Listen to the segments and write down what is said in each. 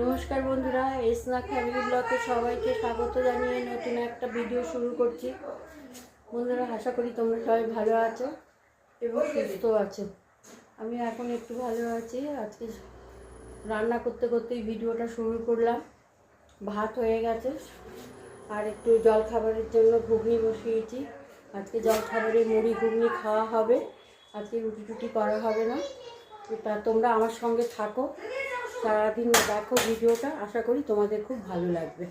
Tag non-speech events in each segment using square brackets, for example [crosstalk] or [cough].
নমস্কার বন্ধুরা স্নাক ফ্যামিলি ব্লগে সবাইকে স্বাগত জানিয়ে নতুন একটা ভিডিও শুরু করছি। বন্ধুরা, আশা করি তোমরা সবাই ভালো আছো এবং সুস্থ আছো। আমি এখন একটু ভালো আছি। আজকে রান্না করতে করতেই ভিডিওটা শুরু করলাম। ভাত হয়ে গেছে। আর একটু জল খাবারের জন্য ঘুগনি বসিয়েছি। আজকে জল খাবারে মুড়ি, ঘুগনি খাওয়া হবে। আজকে রুটি টুটি করা হবে না। তা তোমরা আমার সঙ্গে থাকো। সারাদিন দেখো ভিডিওটা আশা করি তোমাদের খুব ভালো লাগবে।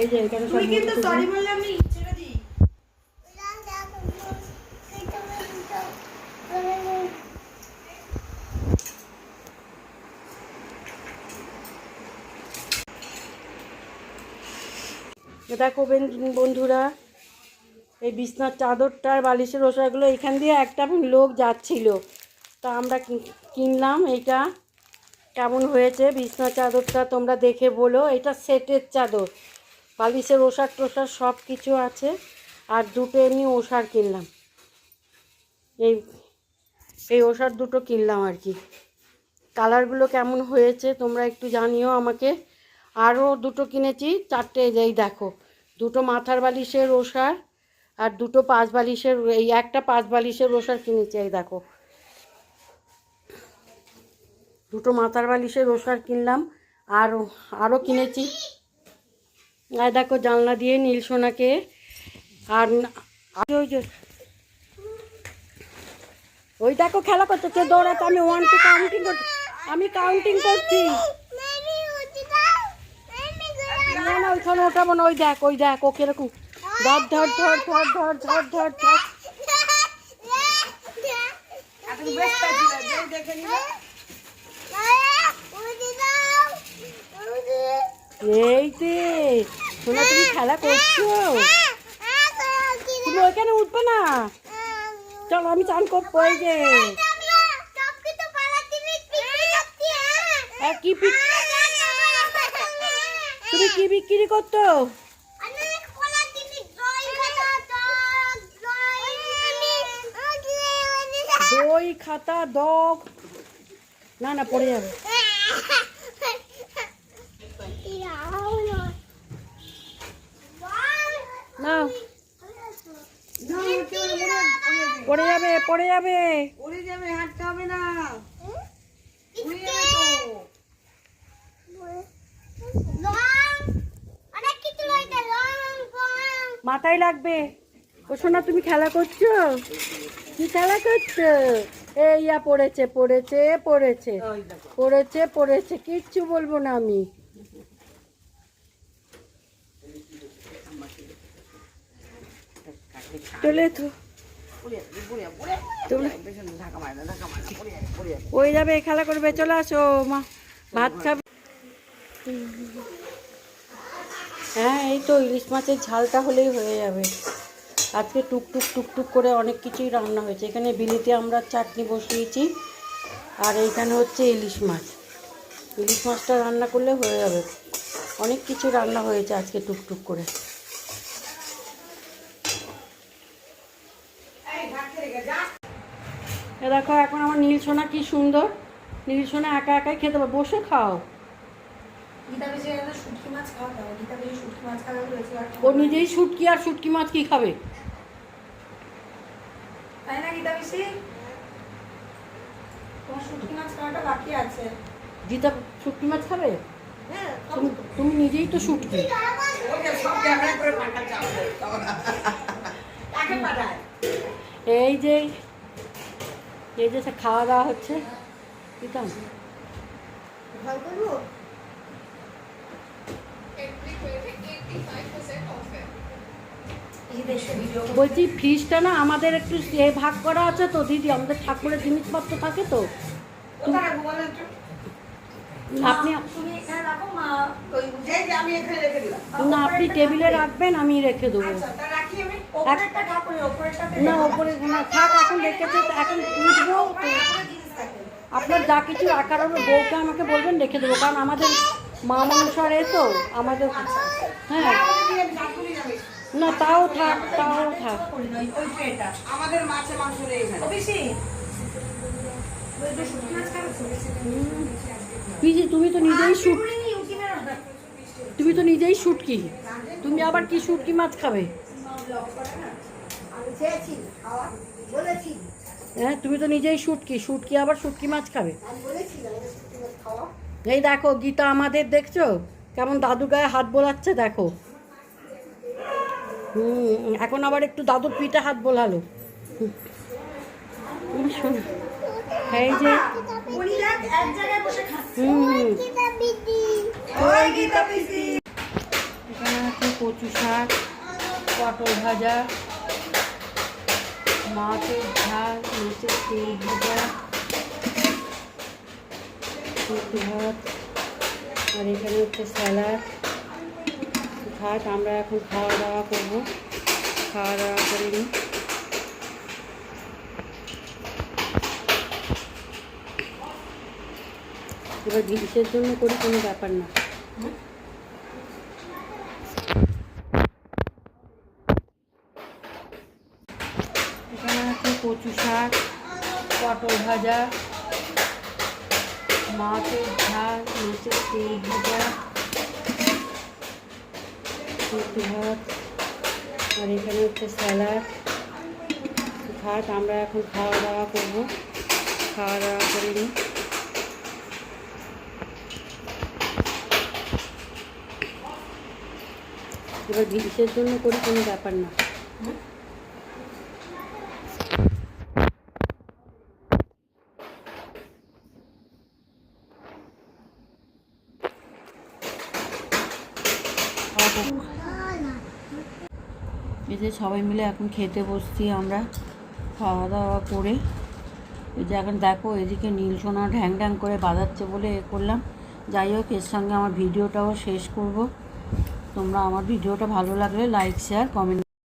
এই যে এখানে সব মুড়ি ঘুগনি দেখো বন্ধুরা এই বিছনার চাদরটার বালিশের ওষাগুলো এখান দিয়ে একটা লোক যাচ্ছিল। তা আমরা কিনলাম এটা। কেমন হয়েছে? বিছনার চাদরটা তোমরা দেখে বলো। এটা সেটের চাদর। বালিশের ওষার টোষার সব কিছু আছে। আর দুটো এমনি ওষার কিনলাম। এই এই ওষার দুটো কিনলাম আর কি। কালারগুলো কেমন হয়েছে তোমরা একটু জানিও আমাকে। আরও দুটো কিনেছি। চারটে এই দেখো। দুটো মাথার বালিশের ওষার আর দুটো পাঁচ বালিশের, এই একটা পাঁচ বালিশের ওষার কিনেছি, এই দেখো। দুটো মাথার বালিশের ওষার কিনলাম, আর আরও কিনেছি। আর দেখো, জানলা দিয়ে নীল সোনাকে। আর ওই যে, ওই দেখো খেলা করছে কে দৌড়াতে আমি ওয়ান টু কাউন্টিং করছি, আমি কাউন্টিং করছি। না না, ওইখানে ওঠাবো না, ওই দেখ ওই দেখ, ও কীরকম। ধর ধর ধর ধর ধর ধর ধর ধর। এই যে শোনা তুমি খেলা করছ? তুমি ওইখানে উঠবে না? চলো, আমি চান করব, এই যে। কি তুমি কি বিক্রি করতো? দই, খাতা, দগ। না না, পড়ে যাবে। পড়ে যাবে পড়ে যাবে। উড়ে যাবে হাঁটতে হবে না। উড়ে যাবে তো। মাথায় লাগবে। ও শোনা তুমি খেলা করছ? কি খেলা করছ? এই ইয়া পড়েছে পড়েছে পড়েছে। পড়েছে পড়েছে কিচ্ছু বলব না আমি চলে তো উড়ে যাবে উড়ে যাবে উড়ে তোমরা পেছনে ধাক্কা মারে না ধাক্কা মারে না উড়ে যাবে ওই যাবে খেলা করবে চলে আসো মা ভাত খাবে হ্যাঁ এই তো ইলিশ মাছের ঝালটা হলেই হয়ে যাবে। আজকে টুকটুক টুকটুক করে অনেক কিছুই রান্না হয়েছে। এখানে বিলিতে আমরা চাটনি বসিয়েছি, আর এইখানে হচ্ছে ইলিশ মাছ। ইলিশ মাছটা রান্না করলে হয়ে যাবে। অনেক কিছু রান্না হয়েছে আজকে টুকটুক করে। এ দেখো এখন আমার নীল সোনা কি সুন্দর। নীল সোনা একা একাই খেতে পারে বসে খাও। ও নিজেই শুটকি আর শুটকি মাছ কি খাবে? তাই না গীতা তোমার শুটকি মাছ খাওয়াটা বাকি আছে। শুটকি মাছ খাবে? হ্যাঁ তুমি নিজেই তো শুটকি। [laughs] এই যে এই যে খাওয়া দাওয়া হচ্ছে বলছি ফ্রিজটা না আমাদের একটু এ ভাগ করা আছে তো, দিদি, আমাদের ঠাকুরের জিনিসপত্র থাকে তো? আপনি না আপনি টেবিলে রাখবেন আমি রেখে দেবো। না ওপরে না থাক এখন রেখেছে এখন উঠবো আপনার যা কিছু রাখার হবে বউকে আমাকে বলবেন রেখে দেবো। কারণ আমাদের মাম অনুসারে তো আমাদের হ্যাঁ। না তাও থাক তাও থাক। আমাদের পিজি তুমি তো নিজেই শুট। তুমি তো নিজেই শুটকি তুমি আবার কি শুটকি মাছ খাবে? হ্যাঁ তুমি তো নিজেই শুটকি শুটকি আবার শুটকি মাছ খাবে? এই দেখো গীতা আমাদের দেখছ? কেমন দাদু গায়ে হাত বোলাচ্ছে দেখো। হুম এখন আবার একটু দাদুর পিঠে হাত বোলালো। এই যে এক জায়গায় বসে খাচ্ছে। হুম হুম ওই গীতা পিসি। এখানে আছে কচু শাক, পটল ভাজা, মাছের ঝাল মাছের তেল ভাজা সবজি ভাত আর এখানে হচ্ছে স্যালাড ভাত আমরা এখন খাওয়া দাওয়া করব খাওয়া দাওয়া করে নিই এবার জিনিসের জন্য করি, কোনো ব্যাপার না। এখানে আছে কচু শাক, পটল ভাজা, মাছের ঝাল, মাছের তেল ভাজা সবজি ভাত, আর এখানে হচ্ছে স্যালাড। ভাত আমরা এখন খাওয়া দাওয়া করব। খাওয়া দাওয়া করে নিই। এবার জিনিসের জন্য করি কোনো ব্যাপার না। এই যে সবাই মিলে এখন খেতে বসছি আমরা খাওয়া দাওয়া করে। এই যে এখন দেখো, এদিকে নীল সোনা ঢ্যাং ঢ্যাং করে বাজাচ্ছে বলে এ করলাম। যাই হোক, এর সঙ্গে আমার ভিডিওটাও শেষ করব। তোমরা আমার ভিডিওটা ভালো লাগলে লাইক শেয়ার কমেন্ট